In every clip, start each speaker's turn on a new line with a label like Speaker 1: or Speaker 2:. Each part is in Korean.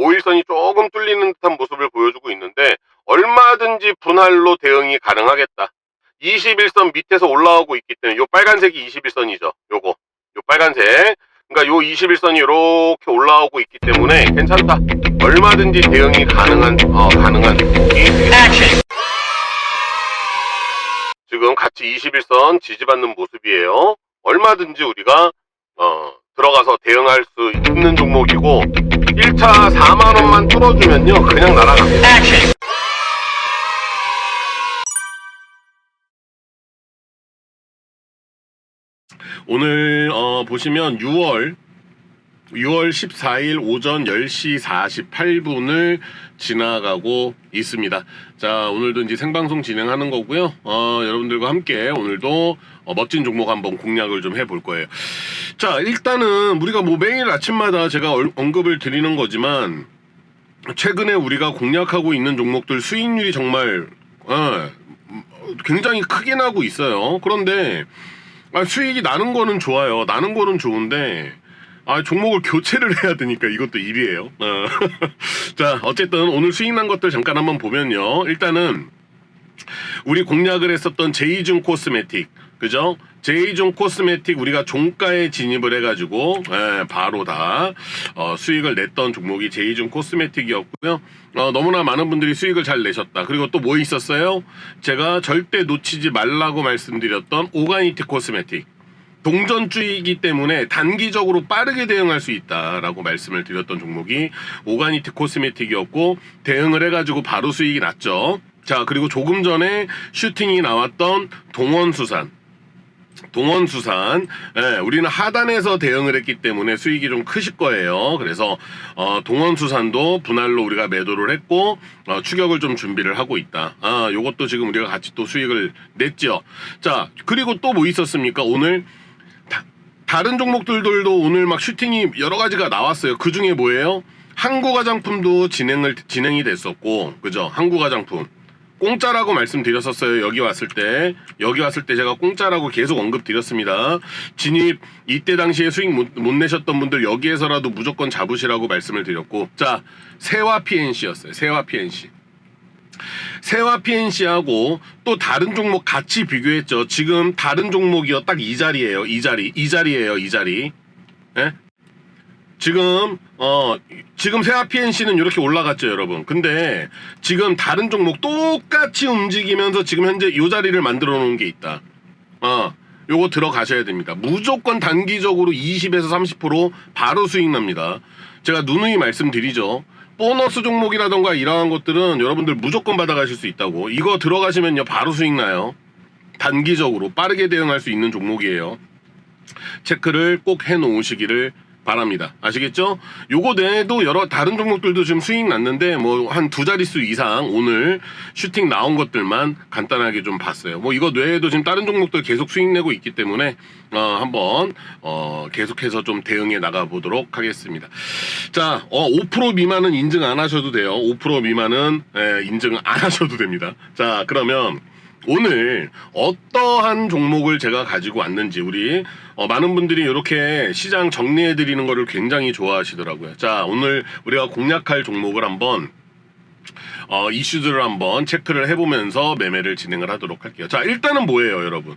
Speaker 1: 5일선이 조금 뚫리는 듯한 모습을 보여주고 있는데 얼마든지 분할로 대응이 가능하겠다. 21선 밑에서 올라오고 있기 때문에 요 빨간색이 21선이죠. 요거. 요 빨간색. 그러니까 요 21선이 이렇게 올라오고 있기 때문에 괜찮다. 얼마든지 대응이 가능한 어, 가능한 지금 같이 21선 지지받는 모습이에요. 얼마든지 우리가 어, 들어가서 대응할 수 있는 종목이고 1차 4만 원만 뚫어주면요 그냥 날아갑니다. 오늘 어, 보시면 6월 6월 14일 오전 10시 48분을 지나가고 있습니다. 자, 오늘도 이제 생방송 진행하는 거고요. 어, 여러분들과 함께 오늘도 어, 멋진 종목 한번 공략을 좀 해볼 거예요. 자, 일단은 우리가 뭐 매일 아침마다 제가 얼- 언급을 드리는 거지만 최근에 우리가 공략하고 있는 종목들 수익률이 정말 어, 굉장히 크게 나고 있어요. 그런데 아, 수익이 나는 거는 좋아요. 나는 거는 좋은데 아, 종목을 교체를 해야 되니까 이것도 일이에요. 어. 자, 어쨌든 오늘 수익 난 것들 잠깐 한번 보면요. 일단은 우리 공략을 했었던 제이준 코스메틱, 그죠? 제이준 코스메틱 우리가 종가에 진입을 해가지고 예, 바로 다 어, 수익을 냈던 종목이 제이준 코스메틱이었고요. 어, 너무나 많은 분들이 수익을 잘 내셨다. 그리고 또 뭐 있었어요? 제가 절대 놓치지 말라고 말씀드렸던 오가니티 코스메틱. 동전주의이기 때문에 단기적으로 빠르게 대응할 수 있다라고 말씀을 드렸던 종목이 오가니티 코스메틱이었고 대응을 해가지고 바로 수익이 났죠. 자 그리고 조금 전에 슈팅이 나왔던 동원수산 동원수산 예, 우리는 하단에서 대응을 했기 때문에 수익이 좀 크실 거예요. 그래서 어, 동원수산도 분할로 우리가 매도를 했고 어, 추격을 좀 준비를 하고 있다. 아, 요것도 지금 우리가 같이 또 수익을 냈죠. 자, 그리고 또 뭐 있었습니까? 오늘 다, 다른 종목들도 오늘 막 슈팅이 여러 가지가 나왔어요. 그 중에 뭐예요? 항구 화장품도 진행을 진행이 됐었고, 그죠? 항구 화장품. 공짜라고 말씀드렸었어요. 여기 왔을 때. 여기 왔을 때 제가 공짜라고 계속 언급드렸습니다. 진입 이때 당시에 수익 못, 못 내셨던 분들 여기에서라도 무조건 잡으시라고 말씀을 드렸고. 자, 세화 PNC였어요. 세화 PNC. 세화 PNC하고 또 다른 종목 같이 비교했죠. 지금 다른 종목이요. 딱 이 자리예요. 이 자리. 이 자리예요. 이 자리. 예? 지금 어 지금 세아 PNC는 이렇게 올라갔죠, 여러분. 근데 지금 다른 종목 똑같이 움직이면서 지금 현재 이 자리를 만들어 놓은 게 있다. 어. 요거 들어가셔야 됩니다. 무조건 단기적으로 20에서 30% 바로 수익 납니다. 제가 누누이 말씀드리죠. 보너스 종목이라던가 이러한 것들은 여러분들 무조건 받아가실 수 있다고. 이거 들어가시면요, 바로 수익 나요. 단기적으로 빠르게 대응할 수 있는 종목이에요. 체크를 꼭 해놓으시기를 바랍니다. 아시겠죠? 요거 외에도 여러 다른 종목들도 지금 수익 났는데 뭐 한 두 자릿수 이상 오늘 슈팅 나온 것들만 간단하게 좀 봤어요. 뭐 이거 외에도 지금 다른 종목들 계속 수익 내고 있기 때문에 어 한번 어 계속해서 좀 대응해 나가 보도록 하겠습니다. 자, 어 5% 미만은 인증 안 하셔도 돼요. 5% 미만은 예, 인증 안 하셔도 됩니다. 자, 그러면 오늘 어떠한 종목을 제가 가지고 왔는지 우리 어, 많은 분들이 이렇게 시장 정리해 드리는 거를 굉장히 좋아하시더라고요. 자, 오늘 우리가 공략할 종목을 한번 어, 이슈들을 한번 체크를 해보면서 매매를 진행을 하도록 할게요. 자, 일단은 뭐예요, 여러분?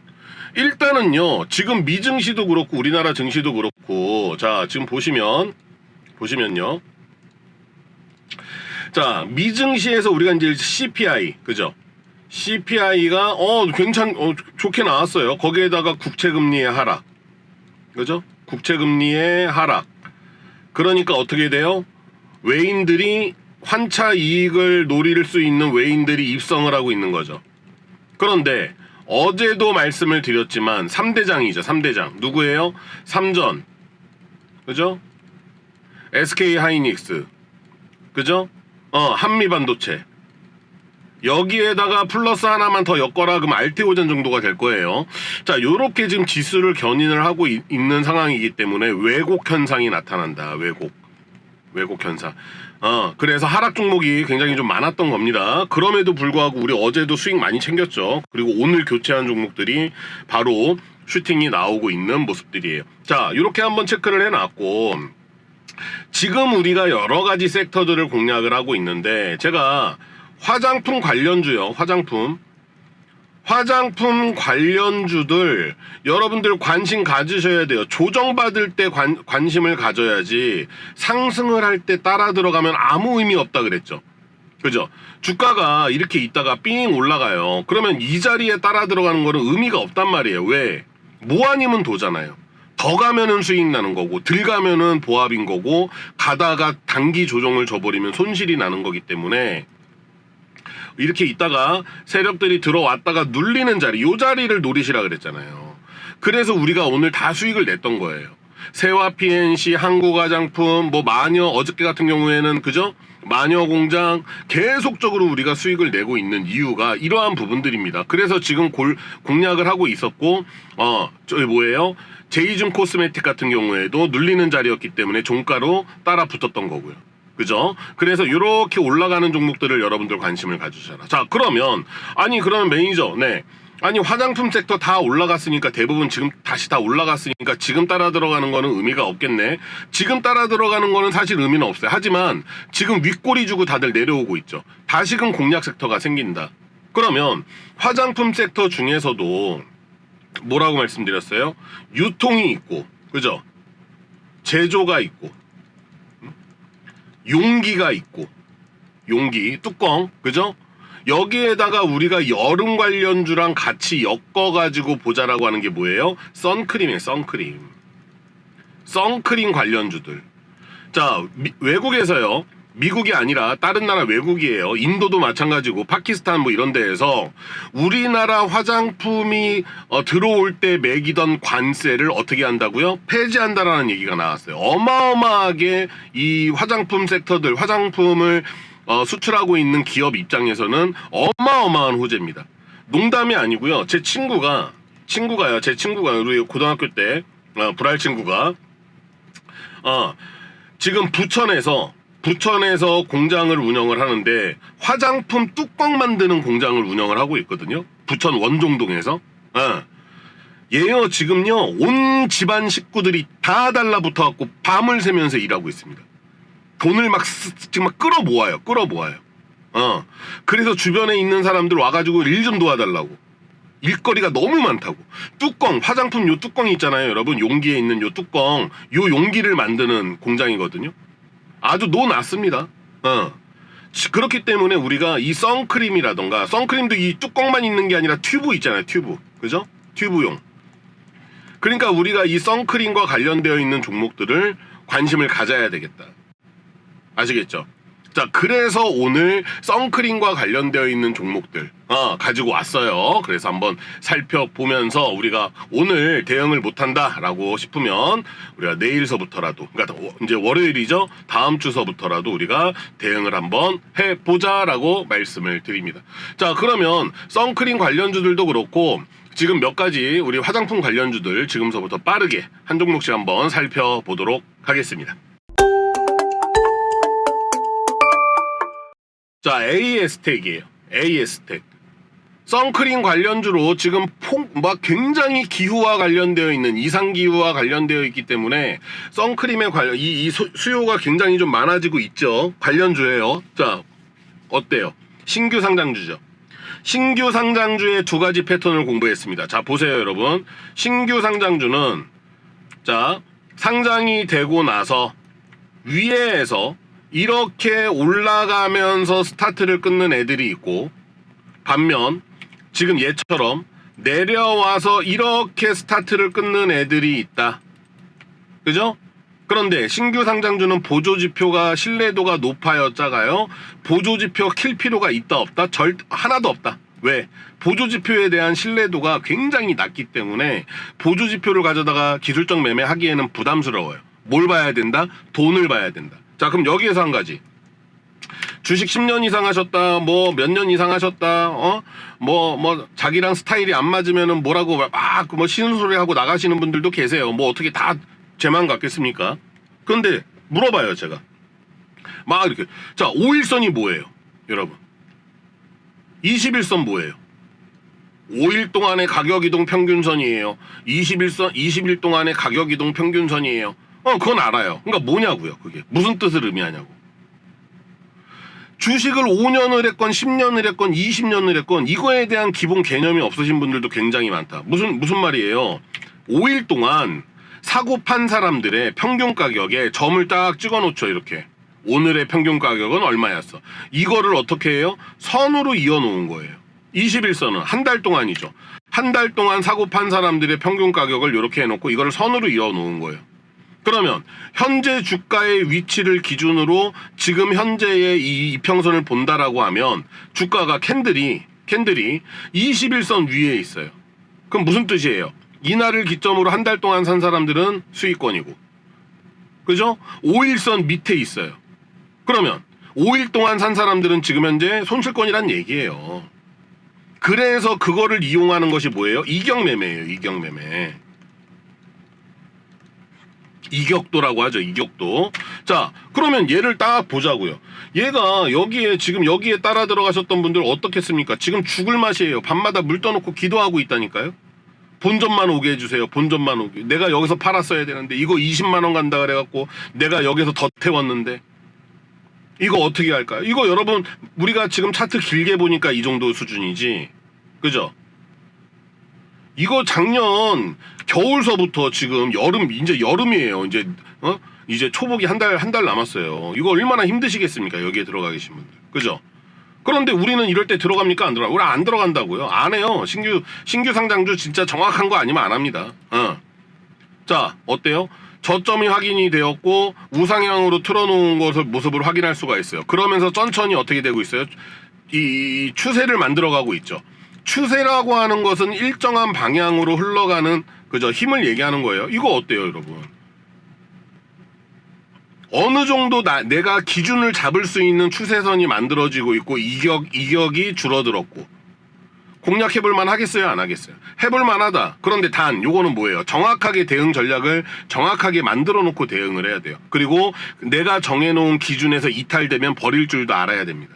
Speaker 1: 일단은요, 지금 미증시도 그렇고 우리나라 증시도 그렇고, 자, 지금 보시면, 보시면요. 자, 미증시에서 우리가 이제 CPI, 그죠? CPI가 어 괜찮 어 좋게 나왔어요. 거기에다가 국채 금리의 하락. 그죠? 국채 금리의 하락. 그러니까 어떻게 돼요? 외인들이 환차 이익을 노릴 수 있는 외인들이 입성을 하고 있는 거죠. 그런데 어제도 말씀을 드렸지만 3대장이죠. 3대장. 누구예요? 삼전. 그죠? SK 하이닉스. 그죠? 어, 한미 반도체. 여기에다가 플러스 하나만 더 엮어라 그럼 알테오젠 정도가 될 거예요. 자, 요렇게 지금 지수를 견인을 하고 이- 있는 상황이기 때문에 왜곡 현상이 나타난다. 왜곡. 왜곡 현상. 어, 그래서 하락 종목이 굉장히 좀 많았던 겁니다. 그럼에도 불구하고 우리 어제도 수익 많이 챙겼죠. 그리고 오늘 교체한 종목들이 바로 슈팅이 나오고 있는 모습들이에요. 자, 이렇게 한번 체크를 해놨고 지금 우리가 여러 가지 섹터들을 공략을 하고 있는데 제가 화장품 관련주요. 화장품. 화장품 관련주들 여러분들 관심 가지셔야 돼요. 조정받을 때 관, 관심을 가져야지 상승을 할 때 따라 들어가면 아무 의미 없다 그랬죠. 그죠? 주가가 이렇게 있다가 삥 올라가요. 그러면 이 자리에 따라 들어가는 거는 의미가 없단 말이에요. 왜? 뭐 아니면 도잖아요. 더 가면은 수익 나는 거고, 들 가면은 보합인 거고, 가다가 단기 조정을 줘버리면 손실이 나는 거기 때문에 이렇게 있다가 세력들이 들어왔다가 눌리는 자리, 요 자리를 노리시라 그랬잖아요. 그래서 우리가 오늘 다 수익을 냈던 거예요. 세화 PNC, 한국화장품, 뭐 마녀 어저께 같은 경우에는 그죠? 마녀 공장 계속적으로 우리가 수익을 내고 있는 이유가 이러한 부분들입니다. 그래서 지금 골, 공략을 하고 있었고 어 저기 뭐예요? 제이즘 코스메틱 같은 경우에도 눌리는 자리였기 때문에 종가로 따라 붙었던 거고요. 그죠? 그래서 이렇게 올라가는 종목들을 여러분들 관심을 가주셔라. 자, 그러면 아니 그러면 매니저, 네. 아니 화장품 섹터 다 올라갔으니까 대부분 지금 다시 다 올라갔으니까 지금 따라 들어가는 거는 의미가 없겠네. 지금 따라 들어가는 거는 사실 의미는 없어요. 하지만 지금 윗꼬리 주고 다들 내려오고 있죠. 다시금 공략 섹터가 생긴다. 그러면 화장품 섹터 중에서도 뭐라고 말씀드렸어요? 유통이 있고, 그죠? 제조가 있고, 용기가 있고 용기 뚜껑 그죠? 여기에다가 우리가 여름 관련주랑 같이 엮어가지고 보자라고 하는 게 뭐예요? 선크림이에요 선크림 선크림 관련주들 자 미- 외국에서요 미국이 아니라 다른 나라 외국이에요. 인도도 마찬가지고 파키스탄 뭐 이런 데에서 우리나라 화장품이 어, 들어올 때 매기던 관세를 어떻게 한다고요? 폐지한다라는 얘기가 나왔어요. 어마어마하게 이 화장품 섹터들 화장품을 어, 수출하고 있는 기업 입장에서는 어마어마한 호재입니다. 농담이 아니고요. 제 친구가 친구가요. 제 친구가 우리 고등학교 때 어, 불알 친구가 어, 지금 부천에서 부천에서 공장을 운영을 하는데 화장품 뚜껑 만드는 공장을 운영을 하고 있거든요. 부천 원종동에서. 어. 얘요 지금요 온 집안 식구들이 다 달라붙어 갖고 밤을 새면서 일하고 있습니다. 돈을 막 쓰- 지금 막 끌어 모아요. 끌어 모아요. 어. 그래서 주변에 있는 사람들 와가지고 일 좀 도와달라고. 일거리가 너무 많다고. 뚜껑, 화장품 요 뚜껑이 있잖아요, 여러분. 용기에 있는 요 뚜껑, 요 용기를 만드는 공장이거든요. 아주 노났습니다. 어. 지- 그렇기 때문에 우리가 이 선크림이라던가, 선크림도 이 뚜껑만 있는 게 아니라 튜브 있잖아요, 튜브. 그죠? 튜브용. 그러니까 우리가 이 선크림과 관련되어 있는 종목들을 관심을 가져야 되겠다. 아시겠죠? 자, 그래서 오늘 선크림과 관련되어 있는 종목들, 어, 가지고 왔어요. 그래서 한번 살펴보면서 우리가 오늘 대응을 못한다라고 싶으면 우리가 내일서부터라도, 그러니까 워- 이제 월요일이죠? 다음 주서부터라도 우리가 대응을 한번 해보자라고 말씀을 드립니다. 자, 그러면 선크림 관련주들도 그렇고, 지금 몇 가지 우리 화장품 관련주들 지금서부터 빠르게 한 종목씩 한번 살펴보도록 하겠습니다. 자, AS텍이에요. AS텍. 선크림 관련주로 지금 폭, 막 굉장히 기후와 관련되어 있는 이상 기후와 관련되어 있기 때문에 선크림의 관련, 이, 이 수- 수요가 굉장히 좀 많아지고 있죠. 관련주예요. 자, 어때요? 신규 상장주죠. 신규 상장주의 두 가지 패턴을 공부했습니다. 자, 보세요, 여러분. 신규 상장주는 자, 상장이 되고 나서 위에에서 이렇게 올라가면서 스타트를 끊는 애들이 있고 반면 지금 얘처럼 내려와서 이렇게 스타트를 끊는 애들이 있다. 그죠? 그런데 신규 상장주는 보조 지표가 신뢰도가 높아요, 작아요? 보조 지표 킬 필요가 있다, 없다? 절 하나도 없다. 왜? 보조 지표에 대한 신뢰도가 굉장히 낮기 때문에 보조 지표를 가져다가 기술적 매매하기에는 부담스러워요. 뭘 봐야 된다? 돈을 봐야 된다. 자, 그럼 여기에서 한 가지. 주식 10년 이상 하셨다, 뭐 몇 년 이상 하셨다, 어? 뭐, 뭐, 자기랑 스타일이 안 맞으면은 뭐라고 막, 뭐, 쉬는 소리 하고 나가시는 분들도 계세요. 뭐, 어떻게 다 제만 같겠습니까? 그런데 물어봐요, 제가. 막 이렇게. 자, 5일선이 뭐예요, 여러분? 21선 뭐예요? 5일 동안의 가격 이동 평균선이에요. 21선, 20일 동안의 가격 이동 평균선이에요. 어, 그건 알아요. 그러니까 뭐냐고요, 그게. 무슨 뜻을 의미하냐고. 주식을 5년을 했건 10년을 했건 20년을 했건 이거에 대한 기본 개념이 없으신 분들도 굉장히 많다. 무슨 무슨 말이에요? 5일 동안 사고 판 사람들의 평균 가격에 점을 딱 찍어 놓죠, 이렇게. 오늘의 평균 가격은 얼마였어? 이거를 어떻게 해요? 선으로 이어 놓은 거예요. 21선은 한 달 동안이죠. 한 달 동안 사고 판 사람들의 평균 가격을 이렇게 해 놓고 이거를 선으로 이어 놓은 거예요. 그러면 현재 주가의 위치를 기준으로 지금 현재의 이 이평선을 본다라고 하면 주가가 캔들이 캔들이 21선 위에 있어요. 그럼 무슨 뜻이에요? 이날을 기점으로 한 달 동안 산 사람들은 수익권이고 그죠? 5일선 밑에 있어요. 그러면 5일 동안 산 사람들은 지금 현재 손실권이란 얘기예요. 그래서 그거를 이용하는 것이 뭐예요? 이격매매예요. 이격매매. 이격도라고 하죠. 이격도. 자, 그러면 얘를 딱 보자고요. 얘가 여기에 지금 여기에 따라 들어가셨던 분들 어떻겠습니까? 지금 죽을 맛이에요. 밤마다 물 떠놓고 기도하고 있다니까요. 본전만 오게 해주세요. 본전만 오게. 내가 여기서 팔았어야 되는데 이거 20만 원 간다 그래갖고 내가 여기서 더 태웠는데 이거 어떻게 할까요? 이거 여러분 우리가 지금 차트 길게 보니까 이 정도 수준이지. 그죠? 이거 작년 겨울서부터 지금 여름 이제 여름이에요. 이제 어? 이제 초복이 한 달 한 달 남았어요. 이거 얼마나 힘드시겠습니까? 여기에 들어가 계신 분들. 그죠? 그런데 우리는 이럴 때 들어갑니까? 안 들어가? 우리 안 들어간다고요. 안 해요. 신규 신규 상장주 진짜 정확한 거 아니면 안 합니다. 어. 자, 어때요? 저점이 확인이 되었고 우상향으로 틀어놓은 것을 모습을 확인할 수가 있어요. 그러면서 천천히 어떻게 되고 있어요? 이 추세를 만들어가고 있죠. 추세라고 하는 것은 일정한 방향으로 흘러가는 그저 힘을 얘기하는 거예요. 이거 어때요, 여러분? 어느 정도 나, 내가 기준을 잡을 수 있는 추세선이 만들어지고 있고 이격 이격이 줄어들었고 공략해 볼 만 하겠어요, 안 하겠어요? 해볼 만하다. 그런데 단 요거는 뭐예요? 정확하게 대응 전략을 정확하게 만들어 놓고 대응을 해야 돼요. 그리고 내가 정해 놓은 기준에서 이탈되면 버릴 줄도 알아야 됩니다.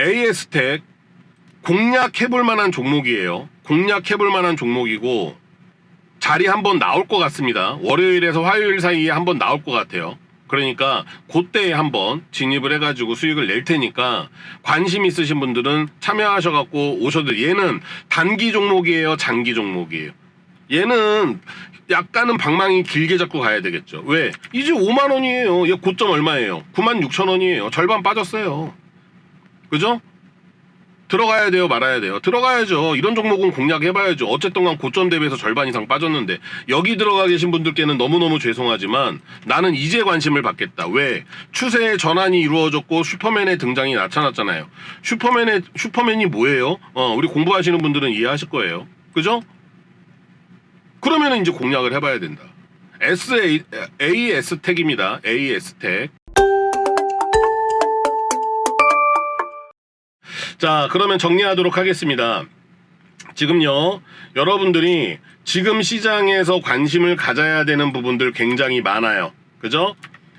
Speaker 1: AS텍 공략해볼 만한 종목이에요. 공략해볼 만한 종목이고 자리 한번 나올 것 같습니다. 월요일에서 화요일 사이에 한번 나올 것 같아요. 그러니까 그때에 한번 진입을 해가지고 수익을 낼 테니까 관심 있으신 분들은 참여하셔갖고 오셔도 얘는 단기 종목이에요, 장기 종목이에요. 얘는 약간은 방망이 길게 잡고 가야 되겠죠. 왜? 이제 5만 원이에요. 얘 고점 얼마예요? 9만 6천 원이에요. 절반 빠졌어요. 그죠? 들어가야 돼요, 말아야 돼요. 들어가야죠. 이런 종목은 공략해봐야죠. 어쨌든 간 고점 대비해서 절반 이상 빠졌는데 여기 들어가 계신 분들께는 너무너무 죄송하지만 나는 이제 관심을 받겠다. 왜? 추세의 전환이 이루어졌고 슈퍼맨의 등장이 나타났잖아요. 슈퍼맨의 슈퍼맨이 뭐예요? 어, 우리 공부하시는 분들은 이해하실 거예요. 그죠? 그러면은 이제 공략을 해봐야 된다. SA, AS텍입니다. AS텍. 자, 그러면 정리하도록 하겠습니다. 지금요, 여러분들이 지금 시장에서 관심을 가져야 되는 부분들 굉장히 많아요. 그죠?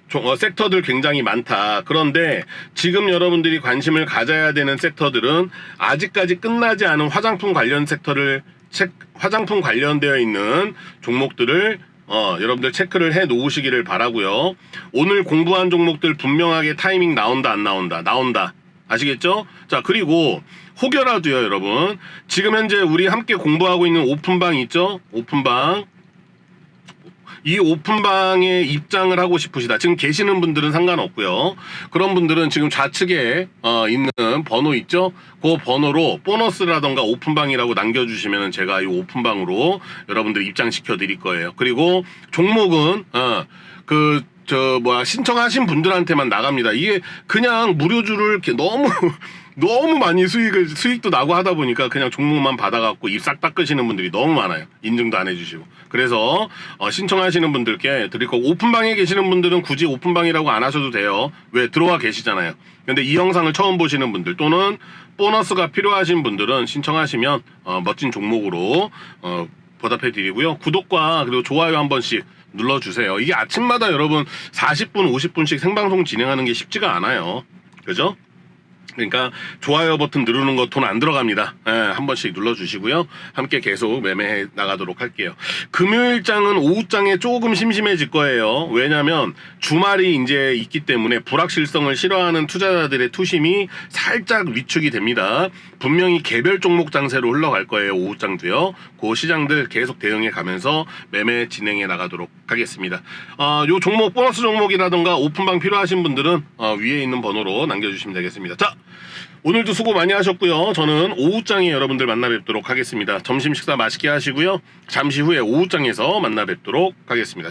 Speaker 1: 종- 어, 섹터들 굉장히 많다. 그런데 지금 여러분들이 관심을 가져야 되는 섹터들은 아직까지 끝나지 않은 화장품 관련 섹터를 책, 화장품 관련되어 있는 종목들을 어, 여러분들 체크를 해 놓으시기를 바라고요. 오늘 공부한 종목들 분명하게 타이밍 나온다 안 나온다 나온다 아시겠죠? 자 그리고 혹여라도요 여러분 지금 현재 우리 함께 공부하고 있는 오픈방 있죠? 오픈방 이 오픈방에 입장을 하고 싶으시다. 지금 계시는 분들은 상관없고요. 그런 분들은 지금 좌측에 어, 있는 번호 있죠? 그 번호로 보너스라던가 오픈방이라고 남겨주시면 제가 이 오픈방으로 여러분들 입장시켜 드릴 거예요. 그리고 종목은 어, 그 저 뭐야 신청하신 분들한테만 나갑니다. 이게 그냥 무료주를 이렇게 너무 너무 많이 수익을 수익도 나고 하다 보니까 그냥 종목만 받아갖고 입 싹 닦으시는 분들이 너무 많아요. 인증도 안 해주시고 그래서 어, 신청하시는 분들께 드릴 거고 오픈방에 계시는 분들은 굳이 오픈방이라고 안 하셔도 돼요. 왜 들어와 계시잖아요. 근데 이 영상을 처음 보시는 분들 또는 보너스가 필요하신 분들은 신청하시면 어, 멋진 종목으로 어, 보답해 드리고요. 구독과 그리고 좋아요 한 번씩 눌러주세요. 이게 아침마다 여러분 40분, 50분씩 생방송 진행하는 게 쉽지가 않아요. 그죠? 그러니까 좋아요 버튼 누르는 거 돈 안 들어갑니다. 예, 한 번씩 눌러주시고요. 함께 계속 매매해 나가도록 할게요. 금요일장은 오후장에 조금 심심해질 거예요. 왜냐면 주말이 이제 있기 때문에 불확실성을 싫어하는 투자자들의 투심이 살짝 위축이 됩니다. 분명히 개별 종목 장세로 흘러갈 거예요. 오후장도요. 그 시장들 계속 대응해 가면서 매매 진행해 나가도록 하겠습니다. 어, 요 종목 보너스 종목이라든가 오픈방 필요하신 분들은 어, 위에 있는 번호로 남겨주시면 되겠습니다. 자, 오늘도 수고 많이 하셨고요. 저는 오후장에 여러분들 만나 뵙도록 하겠습니다. 점심 식사 맛있게 하시고요. 잠시 후에 오후장에서 만나 뵙도록 하겠습니다.